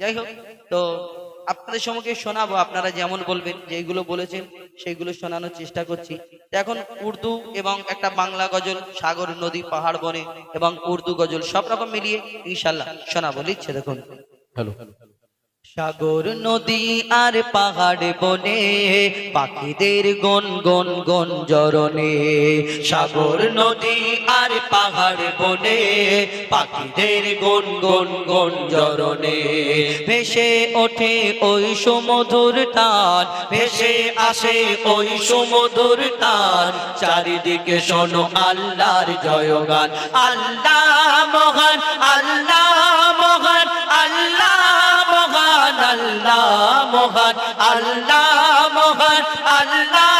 যাই হোক, তো আপনাদের সম্মুখে শোনাবো, আপনারা যেমন বলবেন যেগুলো বলেছেন, সেইগুলো শোনানোর চেষ্টা করছি। এখন উর্দু এবং একটা বাংলা গজল, সাগর, নদী, পাহাড়, বনে এবং উর্দু গজল সব রকম মিলিয়ে ইনশাল্লাহ শোনাবো, লিখছে দেখুন। হ্যালো। সাগর নদী আর পাহাড় বনে, পাখিদের গন গন গন জরনে সাগর নদী আর পাহাড় বনে, পাখিদের গন গন গন জরনে ভেসে ওঠে ওই সমধুর টান, ভেসে আসে ওই সমধুর টান। চারিদিকে শোনো আল্লাহর জয়গান। আল্লাহ মহান, আল্লাহ মহান আল্লাহ মোহন আল্লাহ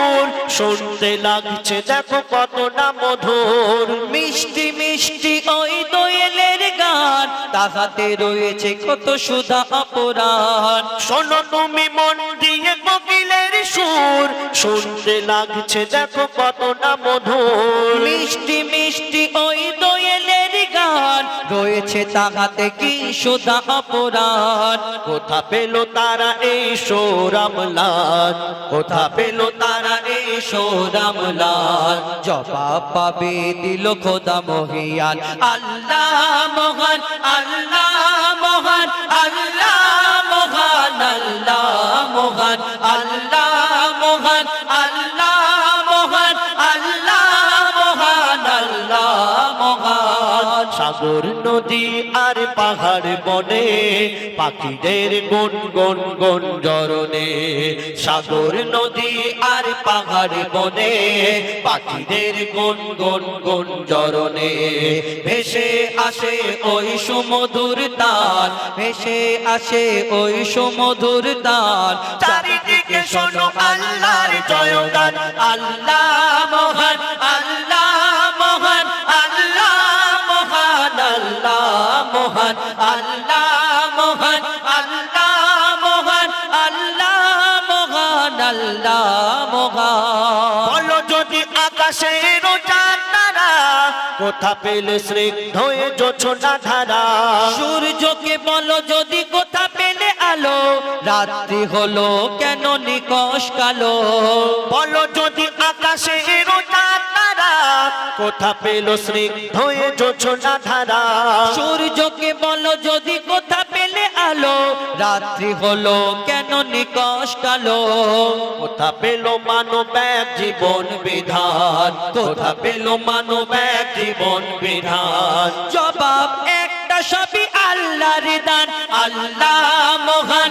সুর শুনতে লাগছে দেখো কত না মধুর। মিষ্টি মিষ্টি ওই দোয়েলের গান তাহাতে রয়েছে কত সুধা অপরাণ শোনো তুমি মন দিয়ে কোকিলের সুর, শুনতে লাগছে দেখো কত না মধুর। মিষ্টি মিষ্টি ওই দোয়েলের রয়েছে তাহাতে কি সোদা অপরাধ কোথা পেল তারা এই সোরামলান কোথা পেল তারা এই সোরামলাল জবাব পাবে দিল খোদা মহিয়ান। আল্লাহ মহান, আল্লাহ সাগর নদী আর পাহাড় বনে, পাখিদের গুন গুন গুন জরনে সাগর নদী আর পাহাড় বনে, পাখিদের গুন গুন গুন জরনে ভেসে আসে ওই সুমধুর তান ভেসে আসে ওই সুমধুর তান চারিদিকে শোনো আল্লাহর জয়গান, আল্লাহ মহান মহান আল্লাহ মহান আল্লাহ মহান আল্লাহ মহান আল্লাহ মহান। বলো যদি আকাশের চাঁদারা কোথা পেলে স্নিগ্ধ জোছনা ধারা? সূর্যকে বলো যদি কোথা পেলে আলো রাত্রি হলো কেন নিকশ কালো? বলো যদি আকাশের চাঁদারা কোথা পেল স্নিগ্ধ জোছনা ধারা? সূর্যকে বলো যদি কোথা পেলে আলো? রাত্রি হলো কেন নিকশ কালো? কোথা পেল মানব এক জীবন বিধান? কোথা পেল মানব এক জীবন বিধান? জবাব একটা সবই আল্লাহর দান। আল্লাহ মহান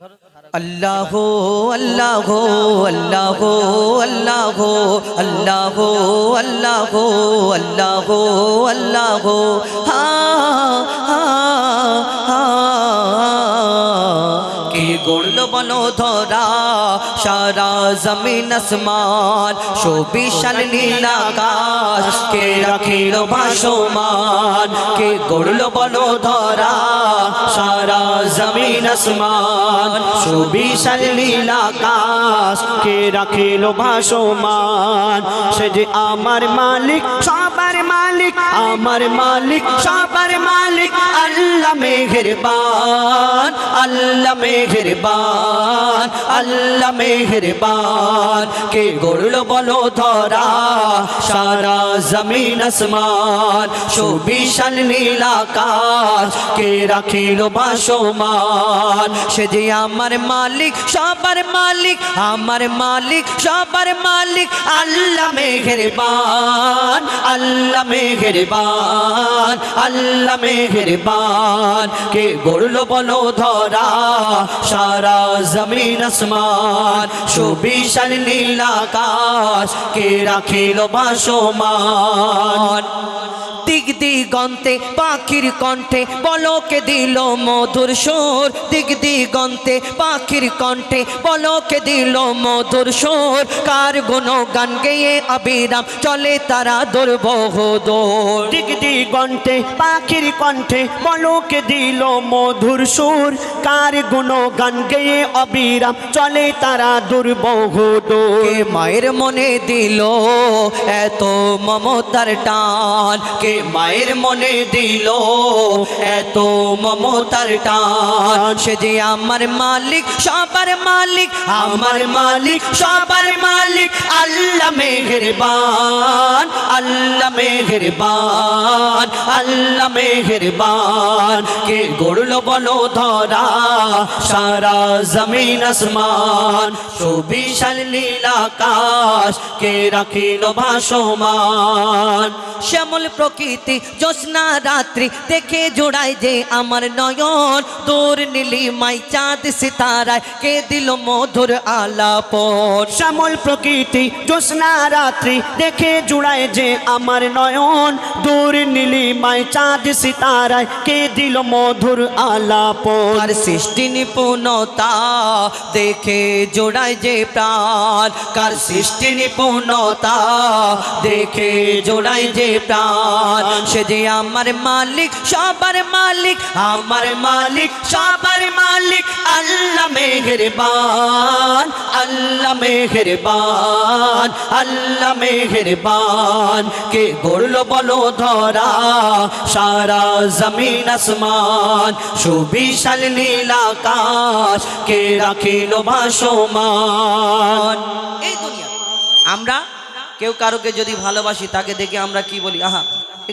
আল্লাহ আল্লাহ আল্লাহ আল্লাহ আল্লাহ আল্লাহ আল্লাহ আল্লাহ হা গড়ল বলো ধরা, সারা জমিন আসমান সুবিশাল নীল আকাশ, কে রাখিল ভাসমান, কে গড়ল বলো ধরা, সারা জমিন আসমান সুবিশাল নীল আকাশ, কে রাখিল ভাসমান, সে যে আমার মালিক সবার মালিক, আমার মালিক, সবার মালিক, আল্লাহ মেহেরবান আল্লাহ মেহেরবান আল্লাহ মেহেরবান। কে গড়ল বলো ধরা, সারা জমিন আসমান, সুবিশাল নীল আকাশ। কে রাখিল ভাসমান, সে যে আমার মালিক, সবার মালিক, আমার মালিক, সবার মালিক, আল্লাহ মেহেরবান, আল্লাহ মেহেরবান, আল্লাহ মেহেরবান। কে গড়ল বলো ধরা সারা জমিন আসমান, সুবিশাল নীল আকাশ। কে রাখিল ভাসমান দিক দিগন্তে পাখির কণ্ঠে বলকে দিল মধুর সুর। দিক দিগন্তে পাখির কণ্ঠে বলকে দিল মধুর সুর। কার গুণ গান গেয়ে অবিরাম চলে তারা দুর্বহদোর দিক দিগন্তে পাখির কণ্ঠে বলকে দিল মধুর সুর। কার গুণ গান গেয়ে অবিরাম চলে তারা দুর্বহুদ কে মায়ের মনে দিল এত মমতার টান? কে মায়ের মনে দিল, এত মমতার টান। সে যে আমার মালিক, সবার মালিক, আমার মালিক, সবার মালিক, আল্লাহ মেহেরবান আল্লাহ মেহেরবান আল্লাহ মেহেরবান। কে গড়ল বলো ধরা, সারা জমিন আসমান, সুবিশাল নীল আকাশ, কে রাখিল ভাসমান। শ্যামল প্রকৃতি জ্যোৎস্না রাত্রি দেখে জোড়ায় যে আমার নয়ন। দূর নীলি মাই চাঁদ সিতারায় কে দিল মধুর আলাপন। শ্যামল প্রকৃতি জ্যোৎস্না রাত্রি দেখে জুড়ায় যে আমার নয়ন। দূর নীলিমায় চাঁদ সিতারায় কে দিল মধুর আলাপন। আর সৃষ্টি নিপুণতা দেখে জোড়ায় যে প্রাণ। কার সৃষ্টি নিপুণতা দেখে জোড়ায় যে প্রাণ। সে যে আমার মালিক, সবার মালিক, আমার মালিক, সবার মালিক। আল্লাহ মেহেরবান আল্লাহ মেহেরবান আল্লাহ মেহেরবান। কে গড়ল বলো ধরা? সারা জমিন আসমান, সুবিশাল নীল আকাশ। কে রাখিল ভাসমান? এই দুনিয়া। আমরা কেউ কারোকে যদি ভালোবাসি, তাকে দেখে আমরা কি বলি? আহা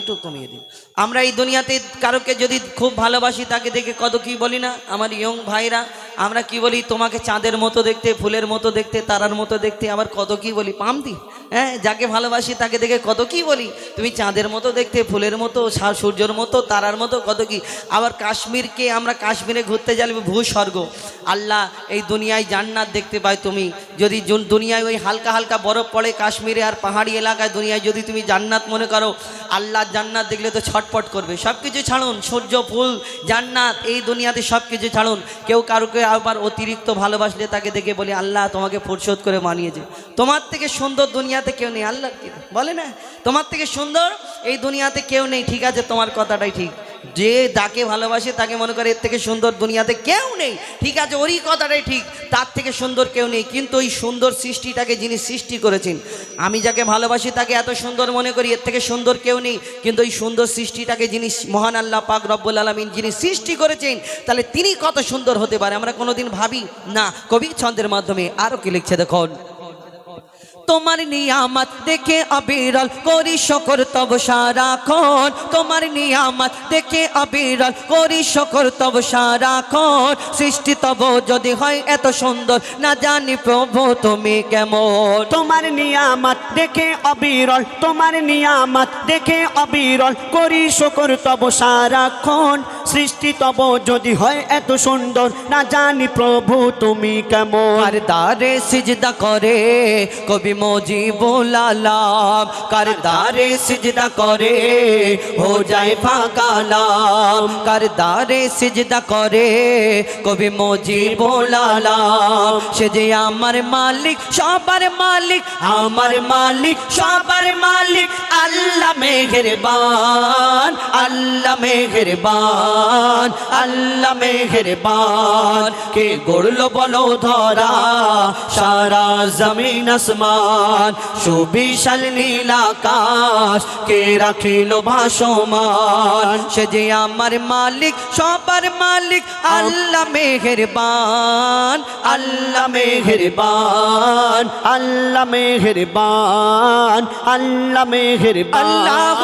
একটু কমিয়ে দিন। আমরা এই দুনিয়াতে কারোকে যদি খুব ভালোবাসি, তাকে দেখে কত কি বলি না। আমার ইয়ং ভাইরা আমরা কি বলি, তোমাকে চাঁদের মতো দেখতে, ফুলের মতো দেখতে, তারার মতো দেখতে, আবার কত কি বলি? পামতি হ্যাঁ যাকে ভালোবাসি তাকে দেখে কত কি বলি? তুমি চাঁদের মতো দেখতে, ফুলের মতো সূর্যের মতো, তারার মতো, কত কি? আবার কাশ্মীরকে আমরা কাশ্মীরে ঘুরতে যাই ভূস্বর্গ। আল্লাহ, এই দুনিয়ায় জান্নাত দেখতে পাই তুমি। যদি দুনিয়ায় ওই হালকা হালকা বরফ পড়ে কাশ্মীরে আর পাহাড়ি এলাকায়, দুনিয়ায় যদি তুমি জান্নাত মনে করো, আল্লাহ জান্নাত দেখলে তো ছটপট করবে। সব কিছু ছাড়ুন, সূর্য, ফুল, জান্নাত, এই দুনিয়াতে সব কিছু ছাড়ুন। কেউ কারোকে আবার অতিরিক্ত ভালোবাসলে তাকে দেখে বলি, আল্লাহ, তোমাকে ফুরসত করে মানিয়েছে তোমার থেকে সুন্দর দুনিয়াতে কেউ নেই, আল্লাহ বলে না? তোমার থেকে সুন্দর এই দুনিয়াতে কেউ নেই, ঠিক আছে, তোমার কথাটাই ঠিক। যে যাকে ভালোবাসে তাকে মনে করে এর থেকে সুন্দর দুনিয়াতে কেউ নেই। ঠিক আছে, ওরই কথাটাই ঠিক, তার থেকে সুন্দর কেউ নেই। কিন্তু ওই সুন্দর সৃষ্টিটাকে যিনি সৃষ্টি করেছেন, আমি যাকে ভালোবাসি তাকে এত সুন্দর মনে করি, এর থেকে সুন্দর কেউ নেই। কিন্তু ওই সুন্দর সৃষ্টিটাকে যিনি মহান আল্লাহ পাক রব্বুল আলমিন যিনি সৃষ্টি করেছেন, তাহলে তিনি কত সুন্দর হতে পারে? আমরা কোনোদিন ভাবি না। কবি ছন্দের মাধ্যমে আরও কি লিখছে দেখুন। তোমার নিয়ামত দেখে অবিরল করি শকর, তব সারাক্ষণ। তোমার নিয়ামত দেখে অবিরল করি শকর, তব সারাক্ষণ। সৃষ্টি তব যদি হয় এত সুন্দর, না জানি প্রভু তুমি কেমন। তোমার নিয়ামত দেখে অবিরল, তোমার নিয়ামত দেখে অবিরল করি শকর, তব সারাক্ষণ। সৃষ্টি তব যদি হয় এত সুন্দর, না জানি প্রভু তুমি কেমন। কার দারে সিজদা করে? কবি মজিবুল আলাম, কার দারে সিজদা করে? হো যায় ফাকালাম কার দারে সিজদা করে? কবি মজিবুল আলাম, সে যে আমার মালিক, সবার মালিক, আমার মালিক, সবার মালিক, আল্লাহ মেহেরবান আল্লাহ মেহেরবান। আল্লাহ মেহেরবান। কে গড়লো বলো ধরা সারা জমিন আসমান, সুবিশাল নীল আকাশ। কে রাখিল ভাসমান, সে যে আমার মালিক, সবার মালিক, আল্লাহ মেহেরবান আল্লাহ মেহেরবান আল্লাহ মেহেরবান আল্লাহ মেহেরবান। আল্লাহ